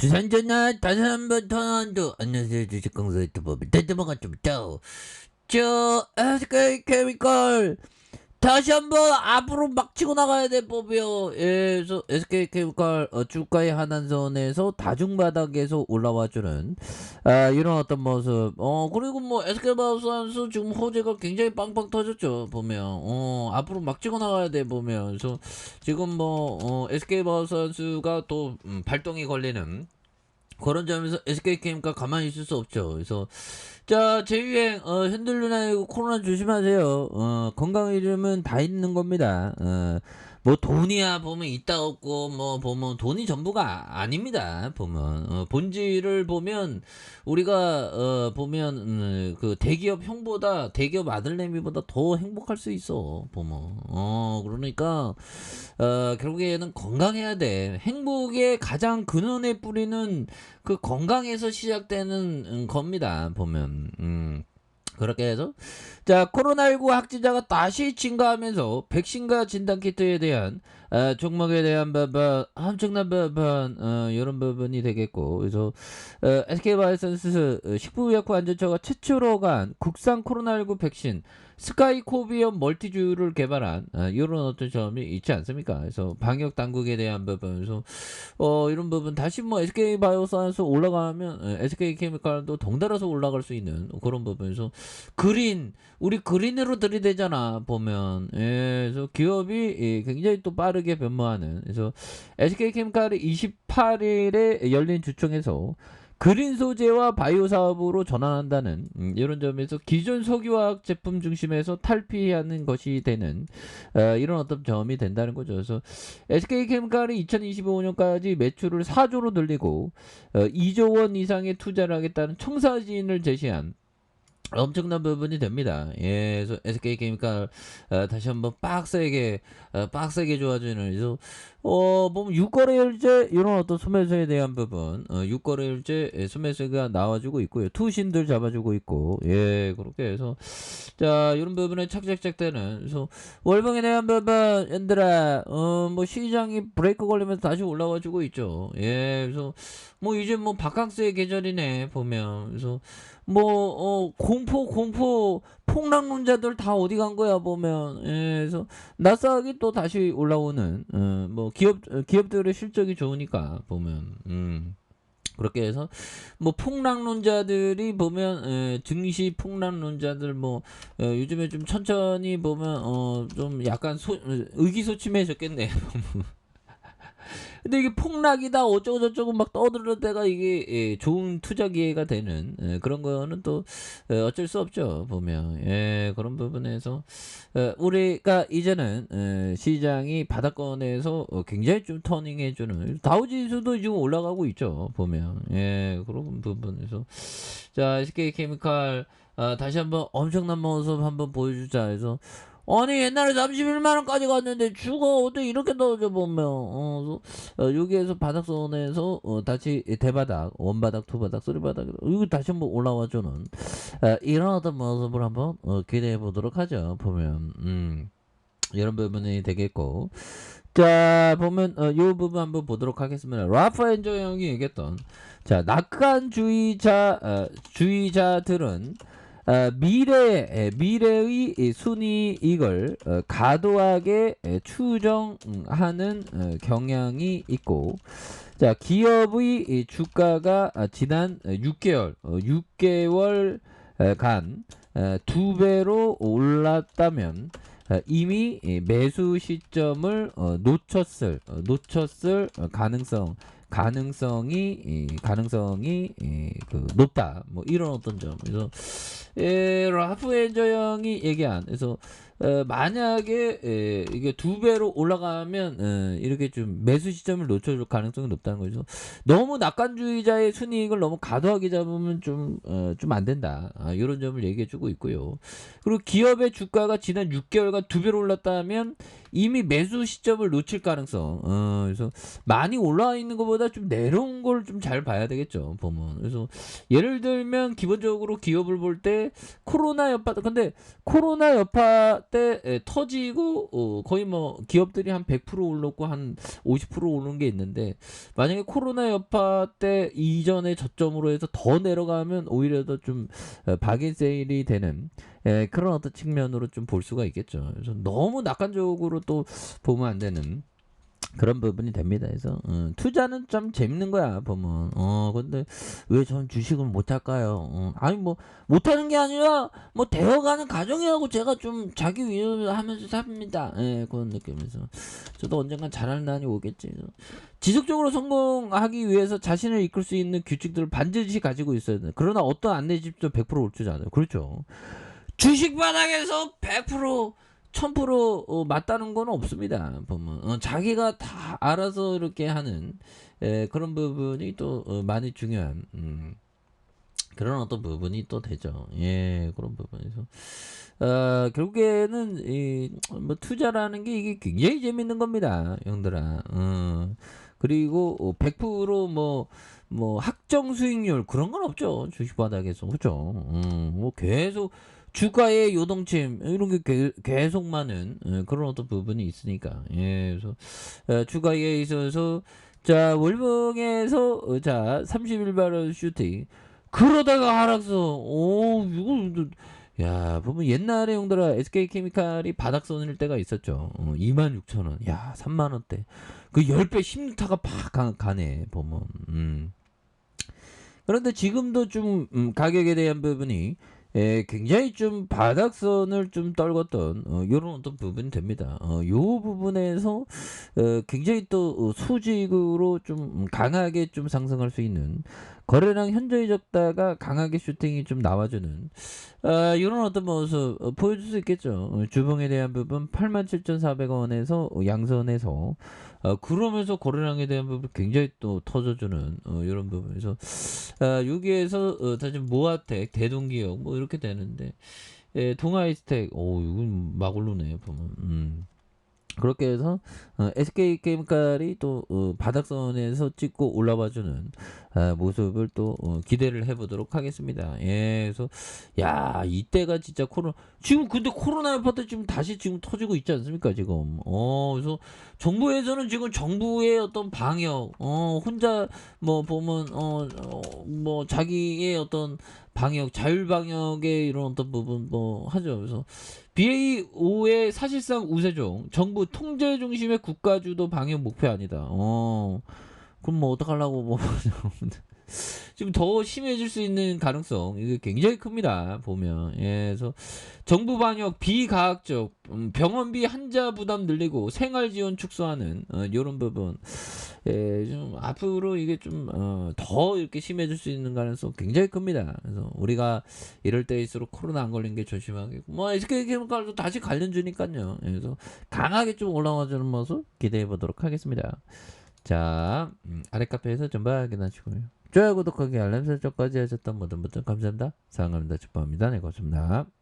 두산전화 다시 한번 턴도 안녕하세요 주식공사 유튜버. 대대방아 좀죠 저 SK 케미컬 다시 한번 앞으로 막 치고 나가야 될 법이요. 예, SK 케미컬 어, 주가의 하단선에서 다중바닥에서 올라와주는 아, 이런 어떤 모습. 어 그리고 뭐 SK 바우스 선수 지금 호재가 굉장히 빵빵 터졌죠. 보면 어 앞으로 막 치고 나가야 돼 보면 그래서 지금 뭐 어, SK 바우스 선수가 또 음, 발동이 걸리는 그런 점에서 SK게임과 가만히 있을 수 없죠. 그래서 자 재유행 어, 흔들리나 이거 코로나 조심하세요. 어, 건강 이름은 다 있는 겁니다. 어, 뭐 돈이야 보면 있다 없고 뭐 보면 돈이 전부가 아닙니다. 보면 어, 본질을 보면 우리가 어, 보면 음, 그 대기업 형보다 대기업 아들내미보다 더 행복할 수 있어. 보면 어 그러니까 어, 결국에는 건강해야 돼. 행복의 가장 근원의 뿌리는 그 건강에서 시작되는 음, 겁니다. 보면. 음. 그렇게 해서. 자 코로나19 확진자가 다시 증가하면서 백신과 진단키트에 대한 어, 종목에 대한 부분 엄청난 부분 어, 이런 부분이 되겠고. 그래서 어, SK바이오센스 식품의약품 안전처가 최초로 간 국산 코로나19 백신 스카이코비엄 멀티주를 개발한 어, 이런 어떤 점이 있지 않습니까? 그래서 방역 당국에 대한 부분, 그래서 어, 이런 부분 다시 뭐 SK 바이오사이언스 올라가면 어, SK 케미칼도 덩달아서 올라갈 수 있는 그런 부분에서 그린 우리 그린으로 들이대잖아 보면. 예, 그래서 기업이 예, 굉장히 또 빠르게 변모하는 그래서 SK 케미칼이 28일에 열린 주총에서 그린 소재와 바이오 사업으로 전환한다는 음, 이런 점에서 기존 석유화학 제품 중심에서 탈피하는 것이 되는 어, 이런 어떤 점이 된다는 거죠. 그래서 SK케미칼이 2025년까지 매출을 4조로 늘리고 어, 2조 원 이상의 투자를 하겠다는 청사진을 제시한 엄청난 부분이 됩니다. 예, 그래서 SK케미칼 어, 다시 한번 빡세게 어, 빡세게 좋아지는 그래서 어 보면 육거래일제 이런 어떤 소매수에 대한 부분 어, 육거래일제 예, 소매수가 나와주고 있고요. 투신들 잡아주고 있고 예 그렇게 해서 자 이런 부분에 착착착 되는 그래서 월봉에 대한 부분 얘들아 어뭐 시장이 브레이크 걸리면서 다시 올라와주고 있죠. 예 그래서 뭐 이제 뭐 바캉스의 계절이네 보면 그래서 뭐, 어, 공포, 공포, 폭락론자들 다 어디 간 거야, 보면. 예, 그래서, 나스닥이 또 다시 올라오는, 어, 뭐, 기업, 어, 기업들의 실적이 좋으니까, 보면, 음. 그렇게 해서 뭐 폭락론자들이 보면 에, 증시 폭락론자들 뭐 어, 요즘에 좀 천천히 보면 어 좀 약간 소, 의기소침해졌겠네 근데 이게 폭락이다 어쩌고 저쩌고 막 떠들을 때가 이게 예, 좋은 투자 기회가 되는 예, 그런 거는 또 예, 어쩔 수 없죠 보면. 예, 그런 부분에서 어, 우리가 이제는 예, 시장이 바닥권에서 어, 굉장히 좀 터닝해주는 다우지수도 지금 올라가고 있죠 보면. 예, 그런 부분에서. 자 SK 케미칼 아, 다시 한번 엄청난 모습 한번 보여주자 해서 아니 옛날에 31만 원까지 갔는데 주가 어떻게 이렇게 떨어져 보면. 어, 어 여기에서 바닥선에서 어, 다시 대바닥 원바닥 투바닥 쓰리바닥 이거 다시 한번 올라와주는 어, 이런 어떤 모습을 한번 어, 기대해 보도록 하죠 보면. 음, 이런 부분이 되겠고. 자 보면 어, 이 부분 한번 보도록 하겠습니다. 라파 엔저 형이 얘기했던 자 낙관주의자 어, 주의자들은 어, 미래 미래의 순이익을 어, 가도하게 추정하는 어, 경향이 있고 자 기업의 주가가 지난 6개월 6개월 간 두 배로 올랐다면 이미 매수 시점을 놓쳤을 놓쳤을 가능성 가능성이 가능성이 그 높다 뭐 이런 어떤 점 그래서 에, 라프 엔저 형이 얘기한 그래서 어, 만약에 에, 이게 두 배로 올라가면 어, 이렇게 좀 매수 시점을 놓쳐줄 가능성이 높다는 거죠. 너무 낙관주의자의 순이익을 너무 과도하게 잡으면 좀 어, 좀안 된다. 아, 이런 점을 얘기해주고 있고요. 그리고 기업의 주가가 지난 6개월간 두 배로 올랐다면 이미 매수 시점을 놓칠 가능성. 어, 그래서 많이 올라와 있는 것보다 좀 내려온 걸 좀 잘 봐야 되겠죠. 보면 그래서 예를 들면 기본적으로 기업을 볼 때 코로나 여파 근데 코로나 여파 때 에, 터지고 어, 거의 뭐 기업들이 한 100% 올랐고 한 50% 오른 게 있는데 만약에 코로나 여파 때 이전의 저점으로 해서 더 내려가면 오히려 더 좀 박인 세일이 되는 에, 그런 어떤 측면으로 좀 볼 수가 있겠죠. 그래서 너무 낙관적으로 또 보면 안 되는 그런 부분이 됩니다. 그래서 어, 투자는 좀 재밌는 거야 보면. 어 근데 왜 전 주식을 못 할까요? 어, 아니 뭐 못하는 게 아니라 뭐 되어가는 과정이라고 제가 좀 자기 위로를 하면서 삽니다. 예 그런 느낌에서 저도 언젠간 잘할 날이 오겠지. 지속적으로 성공하기 위해서 자신을 이끌 수 있는 규칙들을 반드시 가지고 있어야 돼. 그러나 어떤 안내집도 100% 옳지 않아요. 그렇죠. 주식 바닥에서 100% 1000% 어, 맞다는 건 없습니다. 보면 어, 자기가 다 알아서 이렇게 하는 에, 그런 부분이 또 어, 많이 중요한 음, 그런 어떤 부분이 또 되죠. 예, 그런 부분에서 어, 결국에는 이, 뭐 투자라는 게 이게 굉장히 재밌는 겁니다, 형들아. 어, 그리고 어, 100%뭐 뭐 확정 수익률 그런 건 없죠 주식 바닥에서 그죠 음, 뭐 계속 주가의 요동침 이런 게 게- 계속 많은 예, 그런 어떤 부분이 있으니까. 예, 그래서 어, 주가에 있어서 자 월봉에서 어, 자 31발을 슈팅. 그러다가 하락서 오 이거 야 보면 옛날에 형들아 SK 케미칼이 바닥선일 때가 있었죠. 어, 26,000원. 야 3만원대. 그 10배 16타가 팍 가, 가네 보면. 음. 그런데 지금도 좀 음, 가격에 대한 부분이 예, 굉장히 좀 바닥선을 좀 떨궜던 어, 이런 어떤 부분이 됩니다. 어, 요 부분에서 어, 굉장히 또 어, 수직으로 좀 강하게 좀 상승할 수 있는 거래량 현저히 적다가 강하게 슈팅이 좀 나와주는 아, 이런 어떤 모습 어, 보여줄 수 있겠죠. 어, 주봉에 대한 부분 87,400원에서 양선에서 어, 그러면서 거래량에 대한 부분 굉장히 또 터져주는 어, 이런 부분에서 아, 여기에서 어, 다시 모아텍, 대동기업 뭐 이렇게 되는데 예, 동아이스텍, 오 이건 막 오르네 보면. 음. 그렇게 해서 어, SK 게임칼이 또 어, 바닥선에서 찍고 올라와주는 아, 모습을 또 어, 기대를 해보도록 하겠습니다. 예, 그래서 야 이때가 진짜 코로나 지금 근데 코로나 때 지금 다시 지금 터지고 있지 않습니까 지금? 어 그래서 정부에서는 지금 정부의 어떤 방역, 어 혼자 뭐 보면 어뭐 자기의 어떤 방역, 자율 방역의 이런 어떤 부분 뭐 하죠. 그래서 BA5의 사실상 우세종, 정부 통제 중심의 국가주도 방역 목표 아니다. 어, 그럼 뭐 어떡하려고 뭐 지금 더 심해질 수 있는 가능성 이게 굉장히 큽니다. 보면 예, 그래서 정부 방역 비과학적 음, 병원비 환자 부담 늘리고 생활 지원 축소하는 어, 이런 부분 예, 좀 앞으로 이게 좀더 이렇게 심해질 수 있는 가능성 굉장히 큽니다. 그래서 우리가 이럴 때일수록 코로나 안 걸린 게 조심하고 뭐 SK 케미칼도 다시 관련 주니까요. 예, 그래서 강하게 좀 올라와주는 모습 기대해 보도록 하겠습니다. 자, 음, 아래 카페에서 좀 확인하시고요. 좋아요, 구독하기, 알람 설정까지 하셨던 모든 분들 감사합니다. 사랑합니다. 축복합니다. 네, 고맙습니다.